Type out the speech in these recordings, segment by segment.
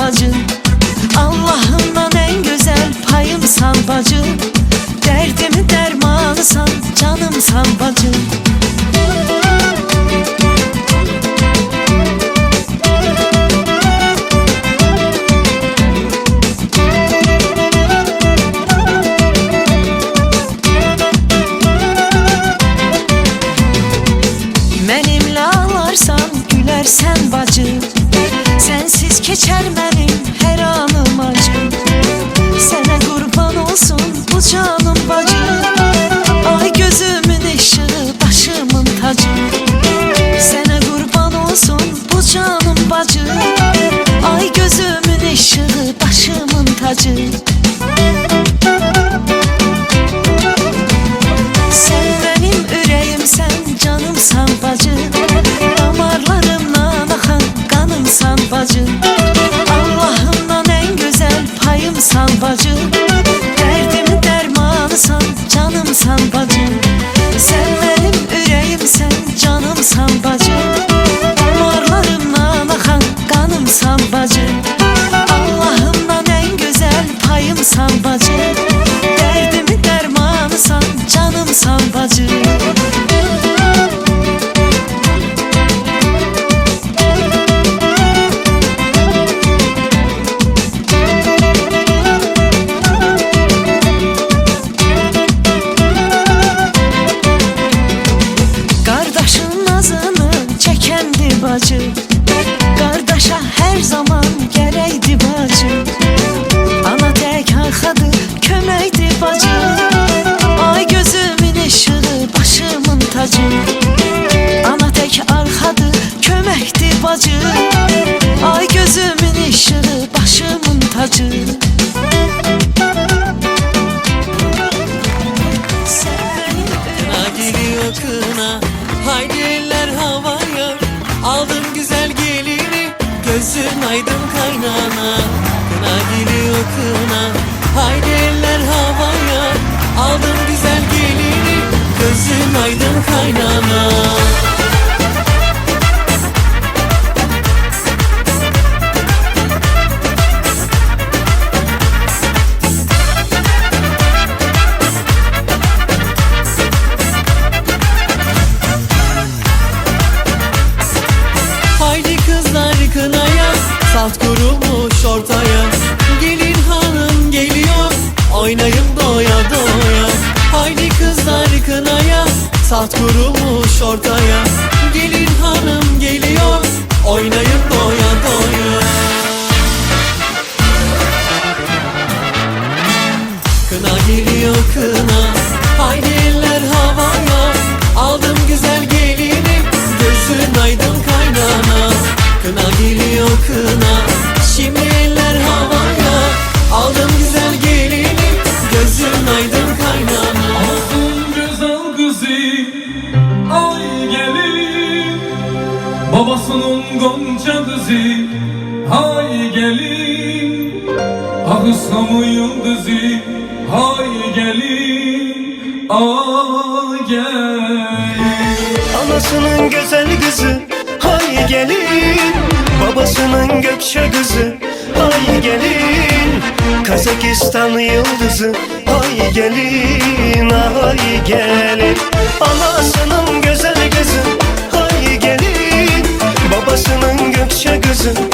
bacı Allah'ından en güzel payım san bacı Derdimi dermanı san canım san bacı acı. Derdim dermanısan canımsan bacı. Sen benim yüreğimsen canımsan bacı Damarlarımdan akan kanımsan bacı. Allah'ımdan en güzel payımsan yakına Haydi eller havaya. Aldım güzel gelini Gözün aydın kaynana. Kına geliyor kına Haydi eller havaya. Aldım güzel gelini Gözün aydın kaynana. hayat kurulmuş ortaya. Ahı samu yıldızı hay gelin a gelin. Anasının güzel kızı hay gelin. Babasının gökçe kızı hay gelin. Kazakistan yıldızı hay gelin hay gelin. Anasının güzel kızı hay gelin. Babasının gökçe kızı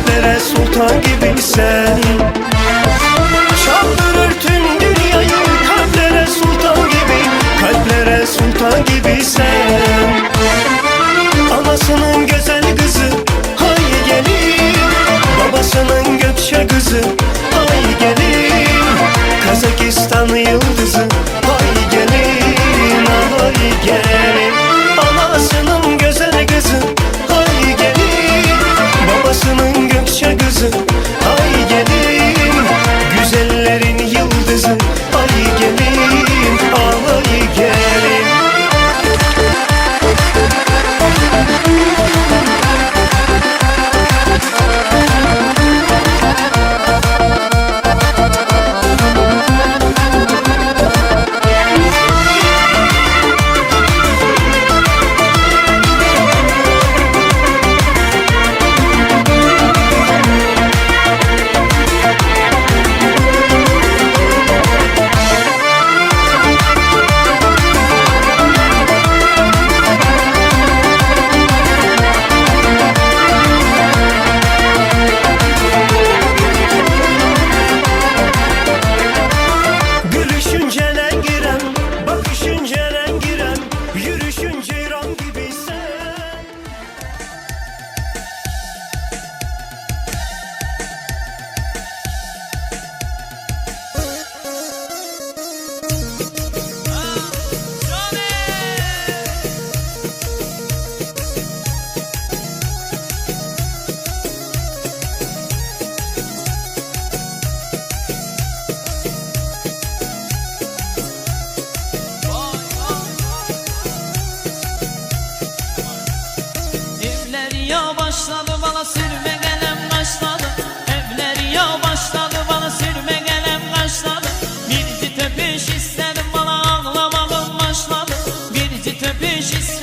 Kalplere sultan gibi sen? Çaldırır tüm dünyayı Kalplere sultan gibi Kalplere sultan gibi sen. Anasının güzel kızı Hay gelin. Babasının gökçe kızı Hay gelin. Kazakistan yıldızı she's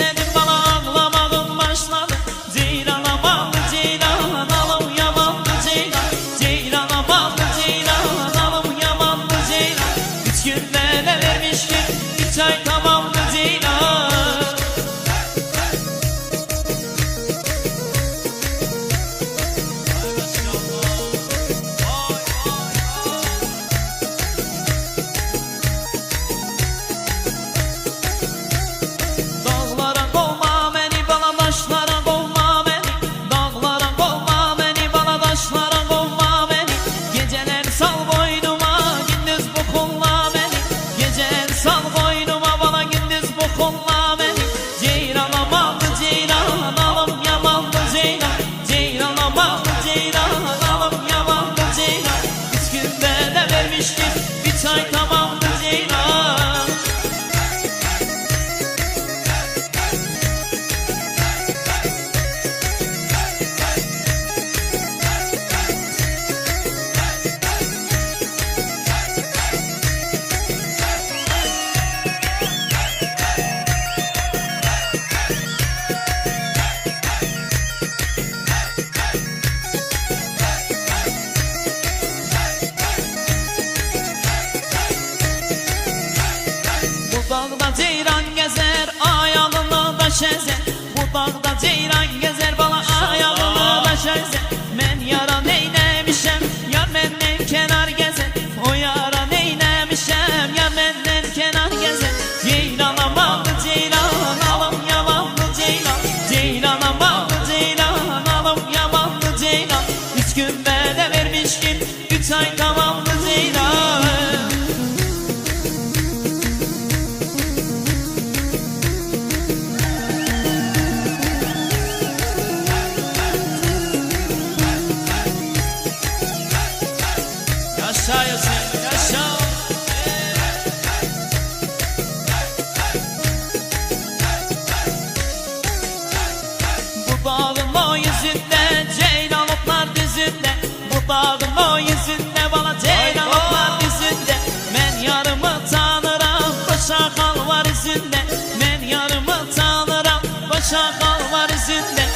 Dağın o yüzünde yüzünde bana ceylan otlar dizinde. Men yarımı tanırım başa kal var izinde. Men yarımı tanırım başa kal izinde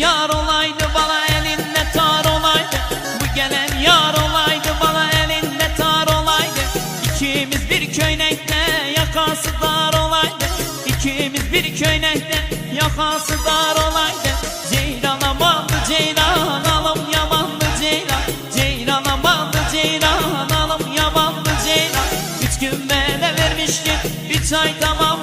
yar olaydı bana elinde tar olaydı. Bu gelen yar olaydı bana elinde tar olaydı. İkimiz bir köynekte yakası dar olaydı. İkimiz bir köynekte yakası dar olaydı. Ceylan amandı ceylan alım yamandı ceylan. Ceylan amandı ceylan alım yamandı ceylan. Üç gün bele vermiştim bir çay tamam